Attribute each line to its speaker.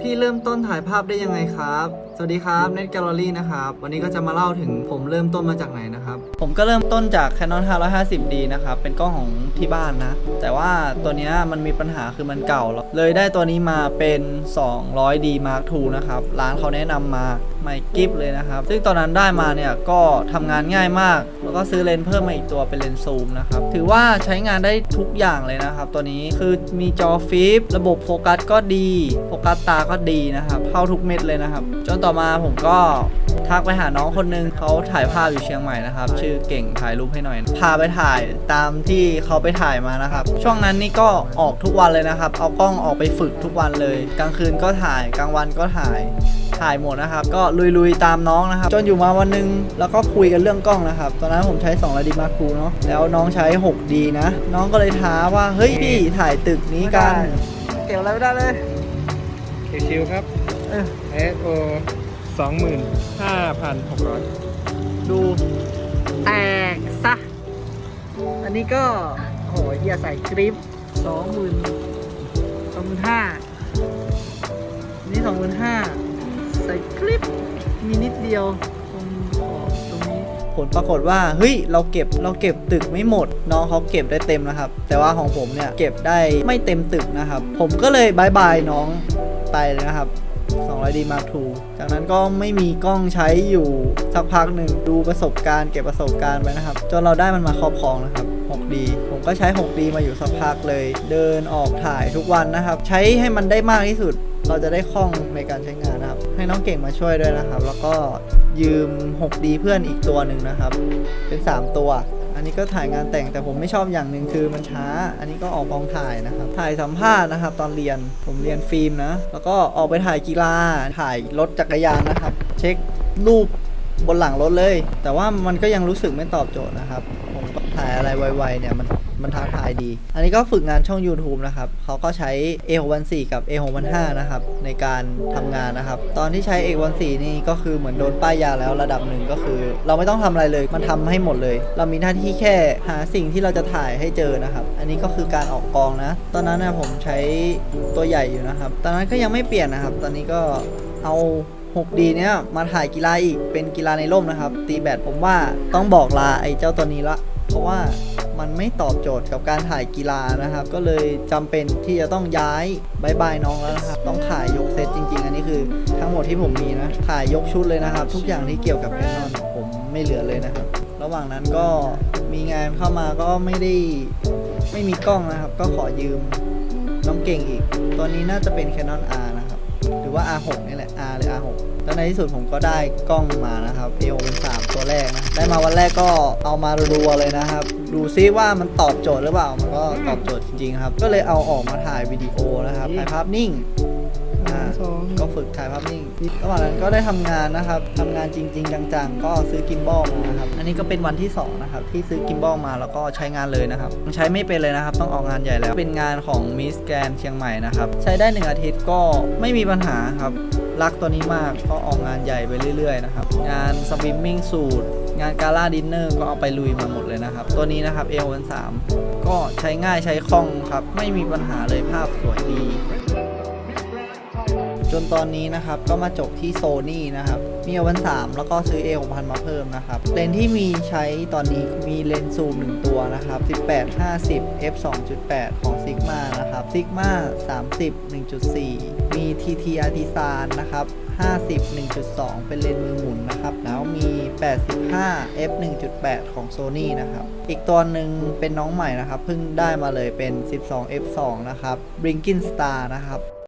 Speaker 1: พี่เริ่มต้นถ่ายภาพได้ยังไงครับ สวัสดีครับเน็ตแกลเลอรี่นะครับ วันนี้ก็จะมาเล่าถึงผมเริ่มต้นมาจากไหนนะครับ ผมก็เริ่มต้นจาก Canon 550D นะครับ เป็นกล้องของที่บ้านนะ แต่ว่าตัวนี้มันมีปัญหาคือมันเก่าแล้วเลยได้ตัวนี้มาเป็น 200D Mark II นะครับ ร้านเขาแนะนำมาใหม่กิฟเลยนะครับ ซึ่งตอนนั้นได้มาเนี่ยก็ทำงานง่ายมาก แล้วก็ซื้อเลนส์เพิ่มมาอีกตัวเป็นเลนส์ซูมนะครับ ถือว่าใช้งานได้ทุกอย่างเลยนะครับ ตัวนี้ คือมีจอฟิประบบโฟกัสก็ดี โฟกัสตาก็ดีนะครับเข้าทุกเม็ดเลยนะครับ จนต่อมาผมก็ทักไปหาน้องคนนึงเขาถ่ายภาพอยู่เชียงใหม่นะครับ ชื่อเก่งถ่ายรูปให้หน่อย พาไปถ่ายตามที่เขาไปถ่ายมานะครับ ช่วงนั้นนี่ก็ออกทุกวันเลยนะครับ เอากล้องออกไปฝึกทุกวันเลย กลางคืนก็ถ่ายกลางวันก็ถ่ายถ่ายหมดนะครับ ก็ลุยๆตามน้องนะครับ จนอยู่มาวันหนึงแล้วก็คุยกันเรื่องกล้องนะครับ ตอนนั้นผมใช้2 r d Mark II เนาะแล้วน้องใช้ 6D นะ น้องก็เลยท้าว่าเฮ้ยพี่ถ่ายตึกนี้กันเก็บอะไรไม่ได้เลย
Speaker 2: ชิวๆครับ
Speaker 1: เออ
Speaker 2: ISO 25,600
Speaker 1: ดูแตกซะ อันนี้ก็โหเฮียใส่กริปสองหมื่นสองหมื่นห้านี่สองหมื่นห้าใส่กริปมีนิดเดียวตรงขอบตรงนี้ผลปรากฏว่าเฮ้ยเราเก็บเราเก็บตึกไม่หมด น้องเขาเก็บได้เต็มนะครับ แต่ว่าของผมเนี่ยเก็บได้ไม่เต็มตึกนะครับ ผมก็เลยบายบายน้อง ไปเลยนะครับ 200D Mark II จากนั้นก็ไม่มีกล้องใช้อยู่สักพักหนึ่งดูประสบการณ์เก็บประสบการณ์ไปนะครับ จนเราได้มันมาครอบครองนะครับ 6D ผมก็ใช้ 6D มาอยู่สักพักเลย เดินออกถ่ายทุกวันนะครับ ใช้ให้มันได้มากที่สุด เราจะได้คล่องในการใช้งานนะครับ ให้น้องเก่งมาช่วยด้วยนะครับ แล้วก็ยืม 6D เพื่อนอีกตัวหนึ่งนะครับ เป็น 3 ตัว อันนี้ก็ถ่ายงานแต่งแต่ผมไม่ชอบอย่างหนึ่งคือมันช้า อันนี้ก็ออกกองถ่ายนะครับ ถ่ายสัมภาษณ์นะครับ ตอนเรียนผมเรียนฟิล์มนะ แล้วก็ออกไปถ่ายกีฬา ถ่ายรถจักรยานนะครับ เช็ครูปบนหลังรถเลย แต่ว่ามันก็ยังรู้สึกไม่ตอบโจทย์นะครับ ผมถ่ายอะไรไวๆเนี่ยมัน มันท้าทายดี อันนี้ก็ฝึกงานช่อง YouTube นะครับเขาก็ใช้ A614 กับ A615 นะครับ ในการทำงานนะครับ ตอนที่ใช้ A614 นี่ก็คือเหมือนโดนป้ายยาแล้วระดับหนึ่งก็คือ เราไม่ต้องทำอะไรเลย มันทำให้หมดเลย เรามีหน้าที่แค่หาสิ่งที่เราจะถ่ายให้เจอนะครับ อันนี้ก็คือการออกกองนะ ตอนนั้นนะผมใช้ตัวใหญ่อยู่นะครับ ตอนนั้นก็ยังไม่เปลี่ยนนะครับ ตอนนี้ก็เอา 6D เนี้ยมาถ่ายกีฬาอีกเป็นกีฬาในร่มนะครับ ตีแบดผมว่าต้องบอกลาไอ้เจ้าตัวนี้ละ เพราะว่ามันไม่ตอบโจทย์กับการถ่ายกีฬานะครับ ก็เลยจำเป็นที่จะต้องย้ายบายบายน้องแล้วนะครับ ต้องถ่ายยกเซตจริง ๆ อันนี้คือทั้งหมดที่ผมมีนะ ถ่ายยกชุดเลยนะครับ ทุกอย่างที่เกี่ยวกับแคนนอนผมไม่เหลือเลยนะครับ ระหว่างนั้นก็มีงานเข้ามาก็ไม่ได้ไม่มีกล้องนะครับ ก็ขอยืมน้องเก่งอีก ตัวนี้น่าจะเป็น Canon R นะ รับหรือว่า R6 นี่แหละ R หรือ R6 แล้วในที่สุดผมก็ได้กล้องมานะครับ A6 เป็น3ตัวแรกนะ ได้มาวันแรกก็เอามารัวๆเลยนะครับ ดูซิว่ามันตอบโจทย์หรือเปล่า มันก็ตอบโจทย์จริงๆครับ ก็เลยเอาออกมาถ่ายวิดีโอนะครับ ถ่ายภาพนิ่ง อ่าก็ฝึกถ่ายภาพนิ่งระหว่างนั้นก็ได้ทำงานนะครับทำงานจริง ๆ จังๆ ก็ซื้อกิมบอลมานะครับ อันนี้ก็เป็นวันที่สองนะครับที่ซื้อกิมบอลมาแล้วก็ใช้งานเลยนะครับใช้ไม่เป็นเลยนะครับ ต้องออกงานใหญ่แล้ว เป็นงานของมิสแกรนเชียงใหม่นะครับ ใช้ได้หนึ่งอาทิตย์ก็ไม่มีปัญหาครับรักตัวนี้มากก็ออกงานใหญ่ไปเรื่อยๆนะครับ งานสวิมมิ่งสูตรงานกาล่าดินเนอร์ก็เอาไปลุยมาหมดเลยนะครับ ตัวนี้นะครับ a อ n 3ก็ใช้ง่ายใช้คล่องครับ ไม่มีปัญหาเลยภาพสวยดี จนตอนนี้นะครับก็มาจบที่โซนี่นะครับ มีเอาวัน 3 แล้วก็ซื้อ A 6 0 0มาเพิ่มนะครับ เลนที่มีใช้ตอนนี้มีเลนซูม 1 ตัวนะครับ 18 50 f 2.8 ของ Sigma นะครับ Sigma 30 1.4 มี TT Artisan นะครับ50 1.2 เป็นเลนส์มือหมุนนะครับ แล้วมี 85 f 1.8 ของ Sony นะครับ อีกตัวหนึ่งเป็นน้องใหม่นะครับ เพิ่งได้มาเลยเป็น 12 f 2นะครับ Blinking Star นะครับ